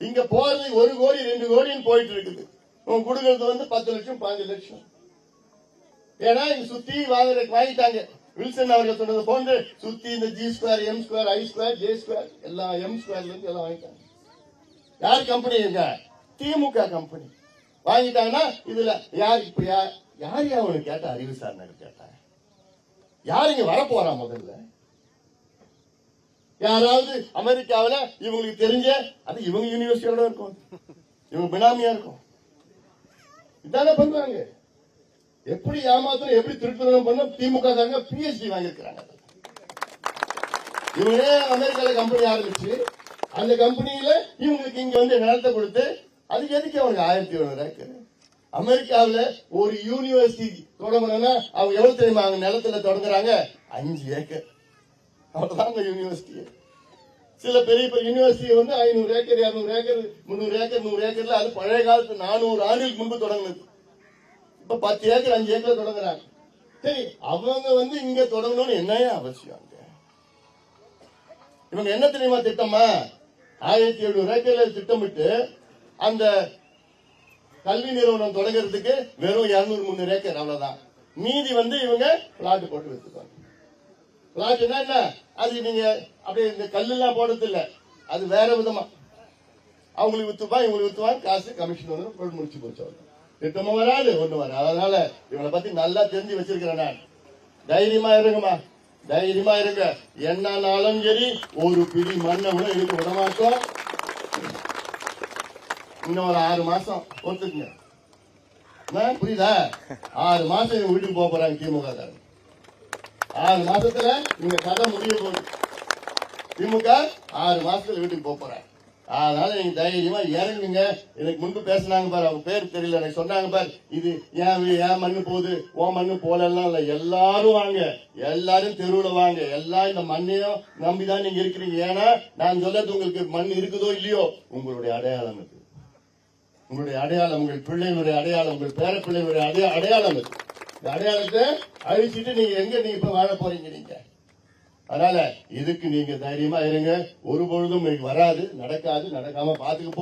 இங்க போறது ஒரு கோடி ரெண்டு கோடின்னு போயிட்டு இருக்குது உன் கொடுக்கறது வந்து பத்து லட்சம் பாஞ்சு லட்சம். ஏன்னா இங்க சுத்தி வாங்குற வாங்கிட்டாங்க. வில்சன் அவர்கள் சொன்னது போன்று சுத்தி இந்த G square M square I square J square எல்லாம் எம் ஸ்கொயர்ல இருந்து எல்லாம் வாங்கிட்டாங்க. யார் கம்பெனி இருக்க திமுக கம்பெனி வாங்கிட்டாங்கன்னா இதுல யார் இப்ப யார் யார் அவனுக்கு உனக்கு கேட்டா? அறிவு சார் கேட்டா. யார் இங்க வர முதல்ல? யாராவது அமெரிக்காவுல இவங்களுக்கு தெரிஞ்ச அது இவங்க யூனிவர்சிட்டியோட இருக்கும். இவங்க பினாமியா இருக்கும். இதானே பண்றாங்க எப்படி ஏமாத்தணும் எப்படி திருத்தணும் பண்ண திமுக காரங்க பிஎஸ்டி வாங்கியிருக்கிறாங்க. இவங்களே அமெரிக்கால கம்பெனி ஆரம்பிச்சு அந்த கம்பெனியில இவங்களுக்கு இங்க வந்து நிலத்தை கொடுத்து அதுக்கு எதுக்கு அவனுக்கு ஆயிரத்தி எழுநூறு ஏக்கர் அமெரிக்காவுல ஒரு யூனிவர்சிட்டி தொடங்கணும்னா அவங்க எவ்வளவு தெரியுமா அவங்க நிலத்துல தொடங்குறாங்க? அஞ்சு ஏக்கர். அவ்வளவுதான் அந்த யூனிவர்சிட்டி சில பெரிய பெரிய யூனிவர்சிட்டி வந்து ஐநூறு ஏக்கர் இரநூறு ஏக்கர் முந்நூறு ஏக்கர் நூறு ஏக்கர்ல அது பழைய காலத்து நானூறு ஆண்டுகளுக்கு முன்பு தொடங்குனது. இப்ப பத்து ஏக்கர் அஞ்சு ஏக்கர் தொடங்குறாங்க. சரி அவங்க வந்து இங்க தொடங்கணும்னு என்னையே அவசியம் அங்க இவங்க என்ன தெரியுமா திட்டமா ஆயிரத்தி எழுநூறு ஏக்கர்ல திட்டமிட்டு அந்த கல்வி நிறுவனம் தொடங்குறதுக்கு வெறும் இருநூறு முந்நூறு ஏக்கர் அவ்வளவுதான். மீதி வந்து இவங்க பிளாட் போட்டு வச்சுக்குவாங்க. பிளாட் என்ன அது நீங்க அப்படியே இந்த கல்லெல்லாம் போடுறது இல்ல அது வேற விதமா. அவங்களுக்கு வித்துப்பா இவங்களுக்கு வித்துவான் காசு கமிஷன் வந்து முடிச்சு போச்சு திட்டமும் வராது ஒண்ணு வராது. அதனால இவனை பத்தி நல்லா தெரிஞ்சு வச்சிருக்கிறேன் நான். தைரியமா இருங்கம்மா. தைரியமா இருங்க. என்னன்னாலும் சரி ஒரு பிடி மண்ணை கூட எடுக்க விட மாட்டோம். இன்னும் ஒரு ஆறு மாசம் பொறுத்துக்குங்க. புரியுதா? ஆறு மாசம் வீட்டுக்கு போக போறாங்க திமுக காரங்க ஆறு மாசத்துல இவங்க கதை முடிய போகுது. திமுக ஆறு மாசத்துல வீட்டுக்கு போக போறாங்க. அதனால நீங்க தைரியமா இறங்குங்க. எனக்கு முன்பு பேசினாங்க பாரு அவங்க பேர் தெரியல எனக்கு சொன்னாங்க பாரு. இது ஏன் ஏன் மண்ணு போகுது? ஓ மண்ணு போலலாம் இல்ல எல்லாரும் வாங்க. எல்லாரும் தெருவில் வாங்க. எல்லாம் இந்த மண்ணையும் நம்பிதான் நீங்க இருக்கிறீங்க. ஏன்னா நான் சொல்லது உங்களுக்கு மண் இருக்குதோ இல்லையோ உங்களுடைய அடையாளம் இது உங்களுடைய அடையாளம் உங்கள் பிள்ளைகளுடைய அடையாளம் உங்கள் பேர பிள்ளைகளுடைய அடையாளம் இது இந்த அடையாளத்தை அழிச்சிட்டு நீங்க எங்க நீங்க இப்ப வாழ போறீங்க நீங்க? அதனால இதுக்கு நீங்க தைரியமா இருங்க. ஒரு பொழுதும் வராது நடக்காது நடக்காம பாத்துக்கப்போ